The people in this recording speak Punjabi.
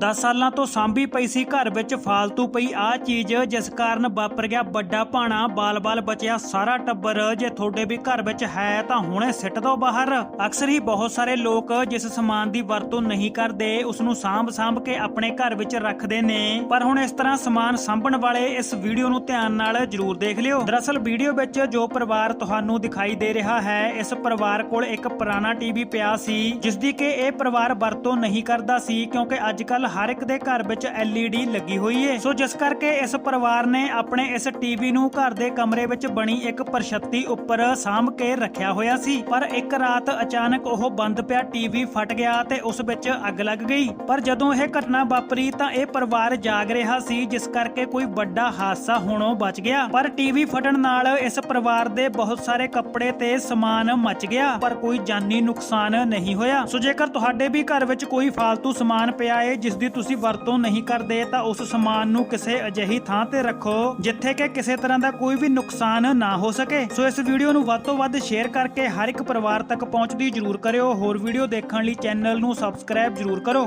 10 ਸਾਲਾਂ ਤੋਂ ਸਾਂਭੀ ਪਈ ਸੀ ਘਰ ਵਿੱਚ ਫਾਲਤੂ ਪਈ ਆ ਚੀਜ਼, ਜਿਸ ਕਾਰਨ ਵਾਪਰ ਗਿਆ ਵੱਡਾ ਭਾਣਾ। ਬਾਲ-ਬਾਲ ਬਚਿਆ ਸਾਰਾ ਟੱਬਰ, ਜੇ ਤੁਹਾਡੇ ਵੀ ਘਰ ਵਿੱਚ ਹੈ ਤਾਂ ਹੁਣੇ ਸਿੱਟ ਦੋ ਬਾਹਰ। ਅਕਸਰ ਹੀ ਬਹੁਤ ਸਾਰੇ ਲੋਕ ਜਿਸ ਸਮਾਨ ਦੀ ਵਰਤੋਂ ਨਹੀਂ ਕਰਦੇ ਉਸ ਨੂੰ ਸਾਂਭ-ਸਾਂਭ ਕੇ ਆਪਣੇ ਘਰ ਵਿੱਚ ਰੱਖਦੇ ਨੇ। ਪਰ ਹੁਣ ਇਸ ਤਰ੍ਹਾਂ ਸਮਾਨ ਸਾਂਭਣ ਵਾਲੇ ਇਸ ਵੀਡੀਓ ਨੂੰ ਧਿਆਨ ਨਾਲ ਜਰੂਰ ਦੇਖ ਲਿਓ। ਦਰਅਸਲ ਵੀਡੀਓ ਵਿੱਚ ਜੋ ਪਰਿਵਾਰ ਤੁਹਾਨੂੰ ਦਿਖਾਈ ਦੇ ਰਿਹਾ ਹੈ, ਇਸ ਪਰਿਵਾਰ ਕੋਲ ਇੱਕ ਪੁਰਾਣਾ ਟੀਵੀ ਪਿਆ ਸੀ ਜਿਸ ਦੀ ਕਿ ਇਹ ਪਰਿਵਾਰ ਵਰਤੋਂ ਨਹੀਂ ਕਰਦਾ ਸੀ, ਕਿਉਂਕਿ ਅੱਜ ਕੱਲ ਹਰ ਇੱਕ ਦੇ ਘਰ ਵਿੱਚ LED ਲੱਗੀ ਹੋਈ ਏ। ਸੋ ਜਿਸ ਕਰਕੇ ਇਸ ਪਰਿਵਾਰ ਨੇ ਆਪਣੇ ਇਸ ਟੀਵੀ ਨੂੰ ਘਰ ਦੇ ਕਮਰੇ ਵਿੱਚ ਬਣੀ ਇੱਕ ਪਰਛੱਤੀ ਉੱਪਰ ਸਾਂਭ ਕੇ ਰੱਖਿਆ ਹੋਇਆ ਸੀ। ਪਰ ਇੱਕ ਰਾਤ ਅਚਾਨਕ ਉਹ ਬੰਦ ਪਿਆ ਟੀਵੀ ਫਟ ਗਿਆ ਤੇ ਉਸ ਵਿੱਚ ਅੱਗ ਲੱਗ ਗਈ। ਪਰ ਜਦੋਂ ਇਹ ਘਟਨਾ ਵਾਪਰੀ ਤਾਂ ਇਹ ਪਰਿਵਾਰ ਜਾਗ ਰਿਹਾ ਸੀ, ਜਿਸ ਕਰਕੇ ਕੋਈ ਵੱਡਾ ਹਾਦਸਾ ਹੋਣੋਂ ਬਚ ਗਿਆ। ਪਰ ਟੀਵੀ ਫਟਣ ਨਾਲ ਇਸ ਪਰਿਵਾਰ ਦੇ ਬਹੁਤ ਸਾਰੇ ਕੱਪੜੇ ਤੇ ਸਮਾਨ ਮਚ ਗਿਆ, ਪਰ ਕੋਈ ਜਾਨੀ ਨੁਕਸਾਨ ਨਹੀਂ ਹੋਇਆ। ਸੋ ਜੇਕਰ ਤੁਹਾਡੇ ਵੀ ਘਰ ਵਿੱਚ ਕੋਈ ਫਾਲਤੂ ਸਮਾਨ ਪਿਆ ਏ, ਜਿਸ ਜਿਸ ਦੀ ਤੁਸੀਂ ਵਰਤੋਂ ਨਹੀਂ ਕਰਦੇ ਤਾਂ ਉਸ ਸਮਾਨ ਨੂੰ ਕਿਸੇ ਅਜਿਹੀ ਥਾਂ ਤੇ ਰੱਖੋ ਜਿੱਥੇ ਕਿ ਕਿਸੇ ਤਰ੍ਹਾਂ ਦਾ ਕੋਈ ਵੀ ਨੁਕਸਾਨ ਨਾ ਹੋ ਸਕੇ। ਸੋ ਇਸ ਵੀਡੀਓ ਨੂੰ ਵੱਧ ਤੋਂ ਵੱਧ ਸ਼ੇਅਰ ਕਰਕੇ ਹਰ ਇੱਕ ਪਰਿਵਾਰ ਤੱਕ ਪਹੁੰਚਦੀ ਜਰੂਰ ਕਰਿਓ। ਹੋਰ ਵੀਡੀਓ ਦੇਖਣ ਲਈ ਚੈਨਲ ਨੂੰ ਸਬਸਕ੍ਰਾਈਬ ਜਰੂਰ ਕਰੋ।